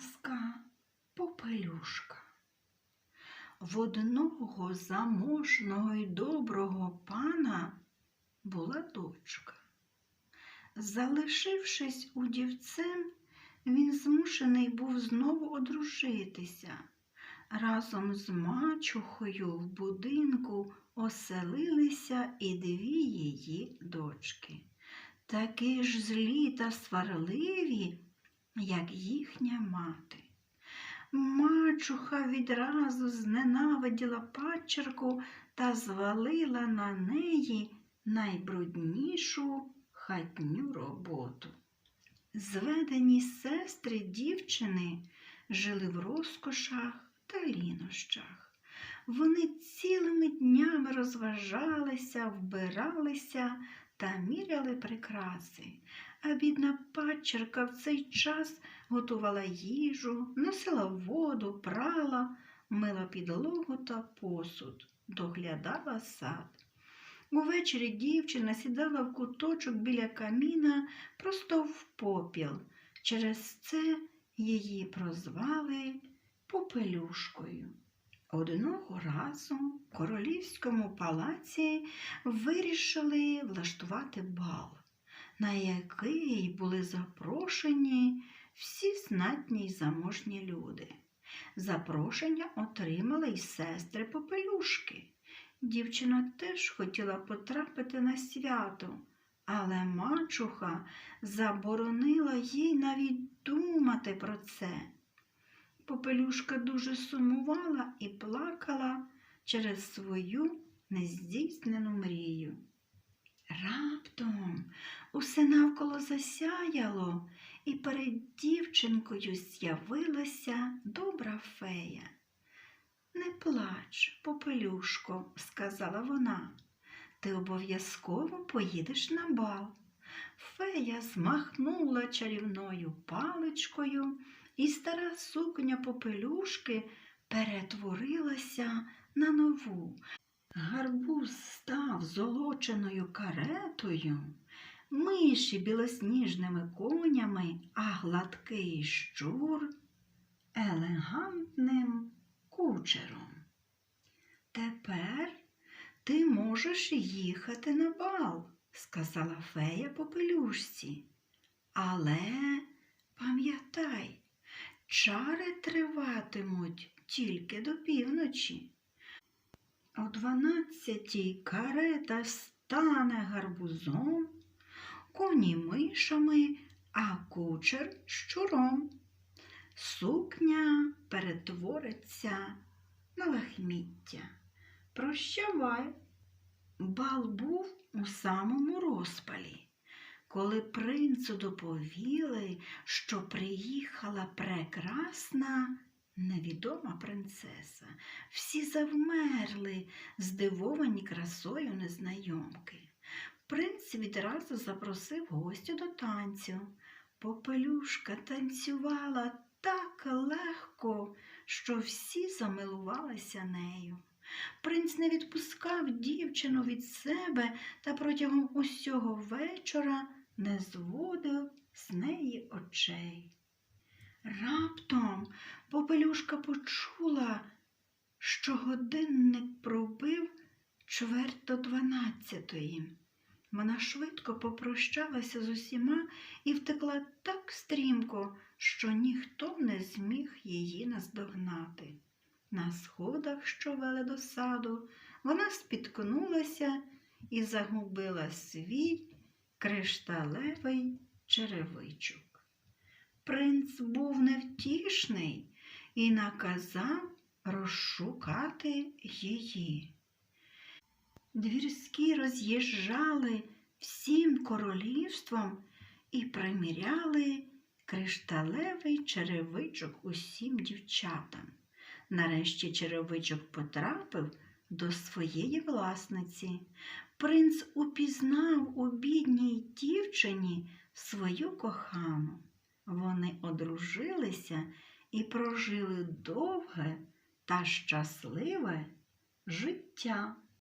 Казка Попелюшка. В одного заможного й доброго пана була дочка. Залишившись удівцем, він змушений був знову одружитися. Разом з мачухою в будинку оселилися і дві її дочки, такі ж злі та сварливі, як їхня мати. Мачуха відразу зненавиділа падчерку та звалила на неї найбруднішу хатню роботу. Зведені сестри дівчини жили в розкошах та лінощах. Вони цілими днями розважалися, вбиралися та міряли прикраси, а бідна падчерка в цей час готувала їжу, носила воду, прала, мила підлогу та посуд, доглядала сад. Увечері дівчина сідала в куточок біля каміна просто в попіл. Через це її прозвали Попелюшкою. Одного разу в королівському палаці вирішили влаштувати бал, на який були запрошені всі знатні й заможні люди. Запрошення отримали й сестри Попелюшки. Дівчина теж хотіла потрапити на свято, але мачуха заборонила їй навіть думати про це. Попелюшка дуже сумувала і плакала через свою нездійснену мрію. Раптом усе навколо засяяло, і перед дівчинкою з'явилася добра фея. Не плач, попелюшко, сказала вона, ти обов'язково поїдеш на бал. Фея змахнула чарівною паличкою, і стара сукня попелюшки перетворилася на нову. Гарбуз став золоченою каретою, миші білосніжними конями, а гладкий щур елегантним кучером. Тепер ти можеш їхати на бал, сказала фея попелюшці. Але пам'ятай, чари триватимуть тільки до півночі. О дванадцятій карета стане гарбузом, коні мишами, а кучер щуром. Сукня перетвориться на лахміття. Прощавай. Бал був у самому розпалі. Коли принцу доповіли, що приїхала прекрасна невідома принцеса, всі завмерли, здивовані красою незнайомки. Принц відразу запросив гостю до танцю. Попелюшка танцювала так легко, що всі замилувалися нею. Принц не відпускав дівчину від себе та протягом усього вечора не зводив з неї очей. Раптом попелюшка почула, що годинник пробив чверть до дванадцятої. Вона швидко попрощалася з усіма і втекла так стрімко, що ніхто не зміг її наздогнати. На сходах, що вели до саду, вона спіткнулася і загубила свій кришталевий черевичок. Принц був невтішний і наказав розшукати її. Двірські роз'їжджали всім королівством і приміряли кришталевий черевичок усім дівчатам. Нарешті черевичок потрапив до своєї власниці. Принц упізнав у бідній дівчині свою кохану. Вони одружилися і прожили довге та щасливе життя.